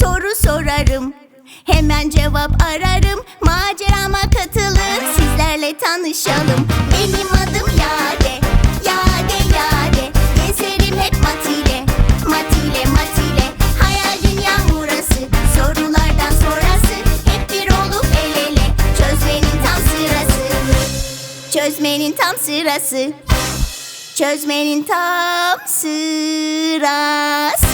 soru sorarım. Hemen cevap ararım. Macerama katılın Sizlerle tanışalım. Benim adım Yade. Yade Yade. Gezerim hep mat ile Mat ile mat ile Hayal dünyam burası Sorulardan sonrası. Hep bir olup el ele. Çözmenin tam sırası. Çözmenin tam sırası. Çözmenin tam sırası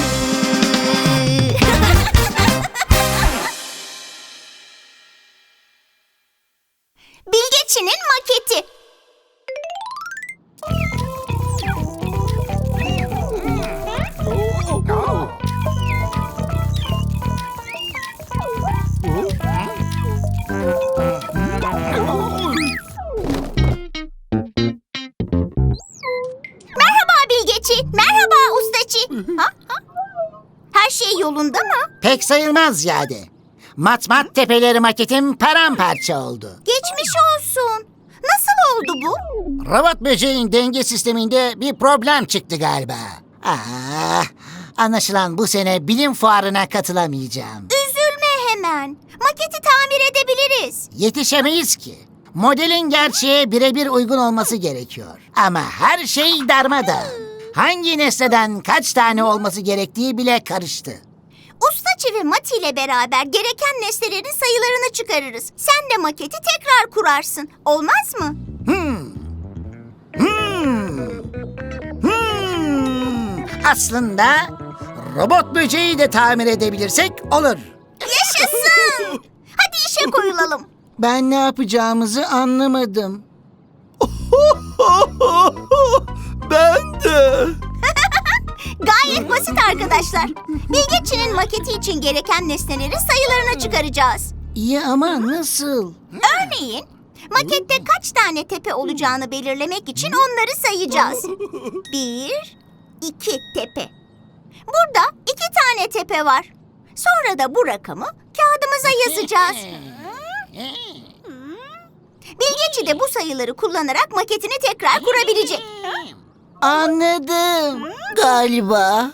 Bilgeçinin maketi Merhaba Bilgeci, merhaba? Ha? Her şey yolunda mı? Pek sayılmaz ziyade. Mat mat tepeleri maketim paramparça oldu. Geçmiş olsun. Nasıl oldu bu? Robot böceğin denge sisteminde bir problem çıktı galiba. Ah, anlaşılan bu sene bilim fuarına katılamayacağım. Üzülme hemen. Maketi tamir edebiliriz. Yetişemeyiz ki. Modelin gerçeğe birebir uygun olması gerekiyor. Ama her şey darmadağın. Hangi nesneden kaç tane olması gerektiği bile karıştı. Ustaçı ve Mati ile beraber gereken nesnelerin sayılarını çıkarırız. Sen de maketi tekrar kurarsın. Olmaz mı? Hmm. Hmm. Hmm. Aslında robot böceği de tamir edebilirsek olur. Yaşasın. Hadi işe koyulalım. Ben ne yapacağımızı anlamadım. Ben de. Gayet basit arkadaşlar. Bilgeçinin maketi için gereken nesnelerin sayılarını çıkaracağız. İyi ama nasıl? Örneğin makette kaç tane tepe olacağını belirlemek için onları sayacağız. Bir, iki tepe. Burada iki tane tepe var. Sonra da bu rakamı kağıdımıza yazacağız. Bilgeci de bu sayıları kullanarak maketini tekrar kurabilecek. Anladım galiba.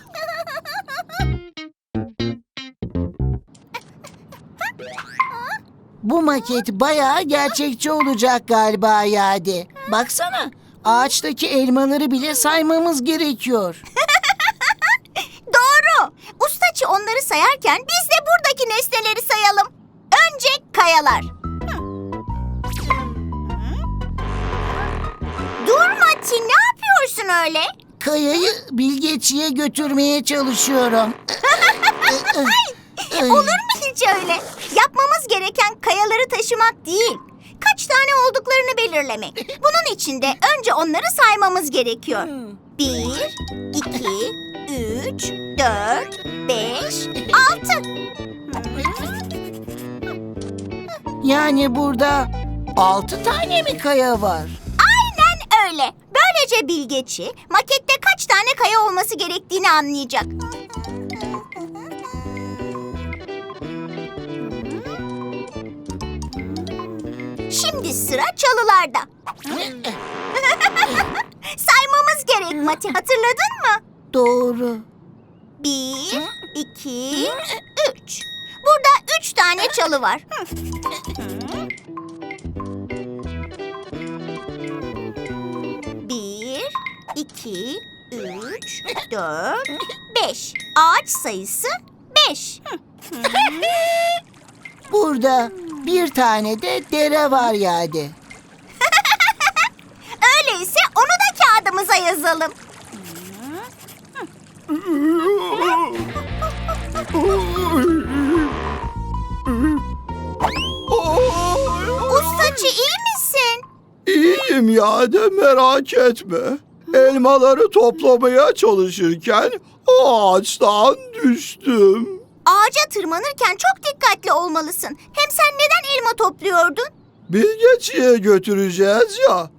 Bu maket bayağı gerçekçi olacak galiba Yadi. Baksana ağaçtaki elmaları bile saymamız gerekiyor. Doğru. Ustaçı onları sayarken biz de buradaki nesneleri sayalım. Önce kayalar. Dur Mati ne yapıyorsun öyle? Kayayı bilgeçiye götürmeye çalışıyorum. Olur mu hiç öyle? Yapmamız gereken kayaları taşımak değil. Kaç tane olduklarını belirlemek. Bunun için de önce onları saymamız gerekiyor. Bir, iki, üç, dört, beş, altı. Yani burada altı tane mi kaya var? Böylece bilgeçi makette kaç tane kaya olması gerektiğini anlayacak. Şimdi sıra çalılarda. Saymamız gerek Mati hatırladın mı? Doğru. Bir, iki, üç. Burada üç tane çalı var. İki, üç, dört, beş. Ağaç sayısı beş. Burada bir tane de dere var Yadi. Öyleyse onu da kağıdımıza yazalım. Ustaçı iyi misin? İyiyim ya de merak etme. Elmaları toplamaya çalışırken ağaçtan düştüm. Ağaca tırmanırken çok dikkatli olmalısın. Hem sen neden elma topluyordun? Bilgeçiye götüreceğiz ya.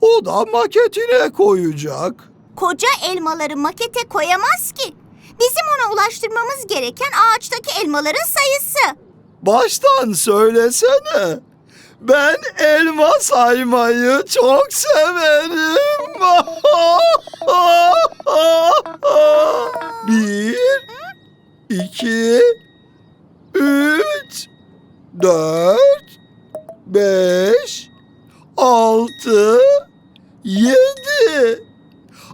O da maketine koyacak. Koca elmaları makete koyamaz ki. Bizim ona ulaştırmamız gereken ağaçtaki elmaların sayısı. Baştan söylesene. Ben elma saymayı çok severim. Bir, iki, üç, dört, beş, altı, yedi.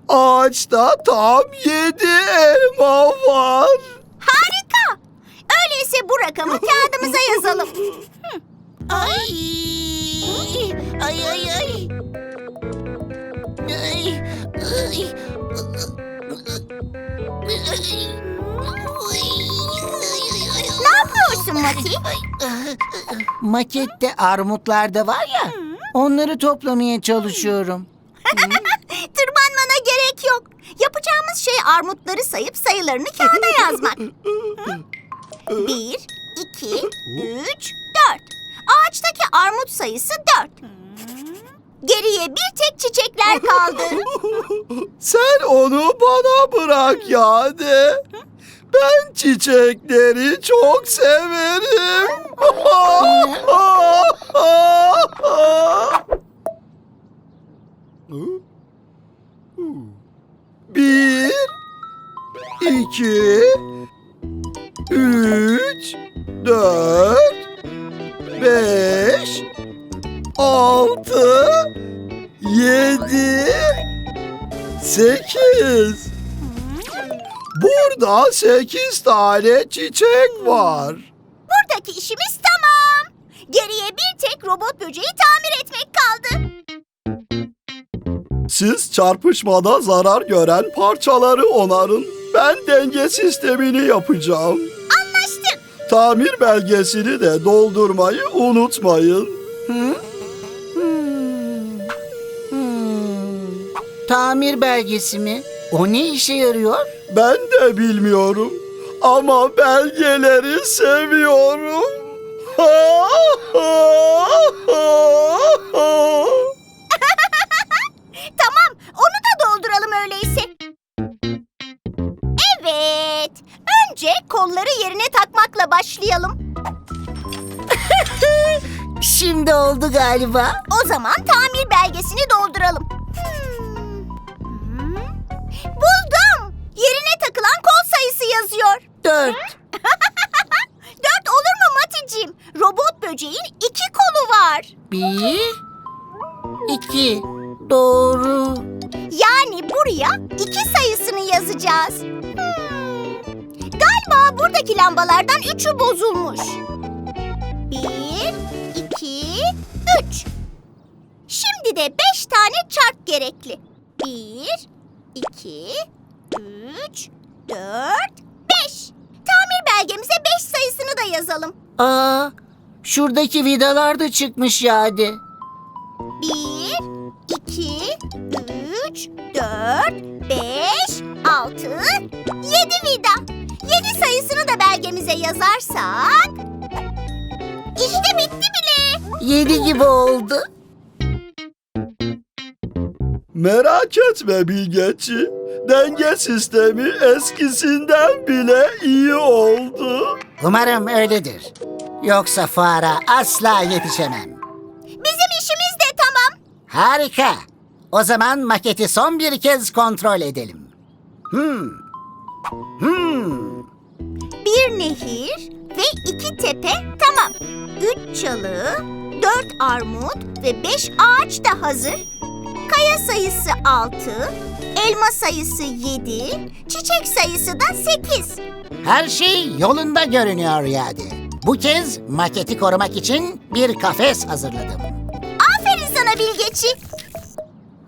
Ağaçta tam yedi elma var. Harika. Öyleyse bu rakamı kağıdımıza yazalım. Ay! Ay ay ay! Ay! Ay! Ne yapıyorsun Mati? Makette armutlar da var ya, onları toplamaya çalışıyorum. Tırmanmana gerek yok. Yapacağımız şey armutları sayıp sayılarını kağıda yazmak. Bir, iki, üç. Ağaçtaki armut sayısı dört. Geriye bir tek çiçekler kaldı. Sen onu bana bırak yani. Ben çiçekleri çok severim. Bir, iki, sekiz. Burada sekiz tane çiçek var. Buradaki işimiz tamam. Geriye bir tek robot böceği tamir etmek kaldı. Siz çarpışmada zarar gören parçaları onarın. Ben denge sistemini yapacağım. Anlaştık. Tamir belgesini de doldurmayı unutmayın. Hmm. Tamir belgesi mi? O ne işe yarıyor? Ben de bilmiyorum ama belgeleri seviyorum. Tamam, onu da dolduralım öyleyse. Evet. Önce kolları yerine takmakla başlayalım. Şimdi oldu galiba. O zaman tamir belgesini dolduralım. Hmm. Bir, iki. Doğru. Yani buraya iki sayısını yazacağız. Hmm. Galiba buradaki lambalardan üçü bozulmuş. Bir, iki, üç. Şimdi de beş tane çark gerekli. Bir, iki, üç, dört, beş. Tamir belgemize beş sayısını da yazalım. Aa, şuradaki vidalar da çıkmış yani. Bir, iki, üç, dört, beş, altı, yedi vida. Yedi sayısını da belgemize yazarsak... İşte bitti bile. Yedi gibi oldu. Merak etme Bilgeci. Denge sistemi eskisinden bile iyi oldu. Umarım öyledir. Yoksa fuara asla yetişemem. Bizim işimiz de tamam. Harika. O zaman maketi son bir kez kontrol edelim. Hmm. Hmm. Bir nehir ve iki tepe tamam. Üç çalı, dört armut ve beş ağaç da hazır. Kaya sayısı altı, elma sayısı yedi, çiçek sayısı da sekiz. Her şey yolunda görünüyor yani. Bu kez maketi korumak için bir kafes hazırladım. Aferin sana Bilgeci.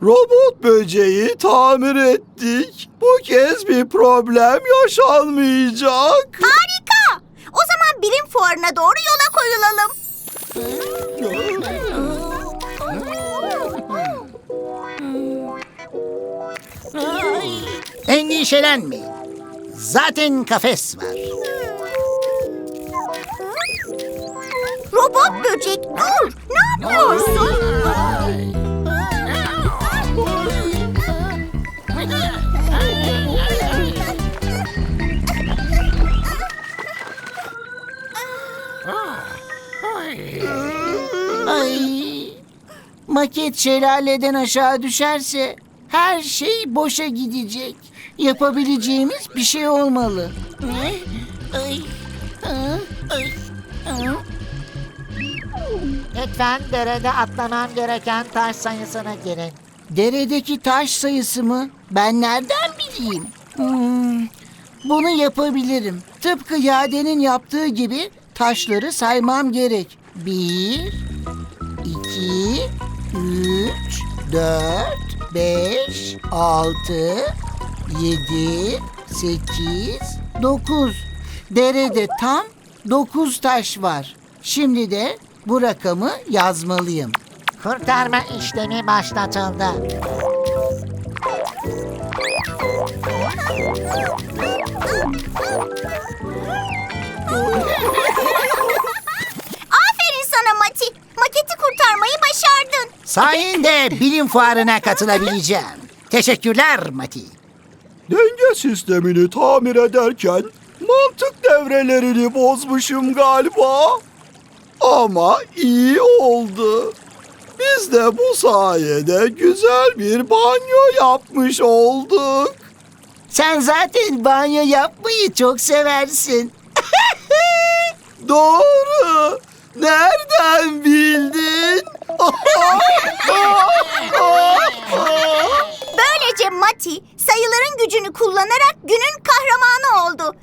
Robot böceği tamir ettik. Bu kez bir problem yaşanmayacak. Harika. O zaman bilim fuarına doğru yola koyulalım. Endişelenmeyin. Zaten kafes var. Böcek dur. Ne yapıyorsun? Ay. Maket şelaleden aşağı düşerse Her şey boşa gidecek. Yapabileceğimiz bir şey olmalı. Ay, ay, ay, ay. Lütfen derede atlamam gereken taş sayısına girin. Deredeki taş sayısı mı? Ben nereden bileyim? Hmm, bunu yapabilirim. Tıpkı Yaden'in yaptığı gibi taşları saymam gerek. Bir, iki, üç, dört, beş, altı, yedi, sekiz, dokuz. Derede tam dokuz taş var. Şimdi de bu rakamı yazmalıyım. Kurtarma işlemi başlatıldı. Aferin sana Mati. Maketi kurtarmayı başardın. Sayende bilim fuarına katılabileceğim. Teşekkürler Mati. Denge sistemini tamir ederken mantık devrelerini bozmuşum galiba. Ama iyi oldu. Biz de bu sayede güzel bir banyo yapmış olduk. Sen zaten banyo yapmayı çok seversin. Doğru. Nereden bildin? Böylece Mati sayıların gücünü kullanarak günün kahramanı oldu.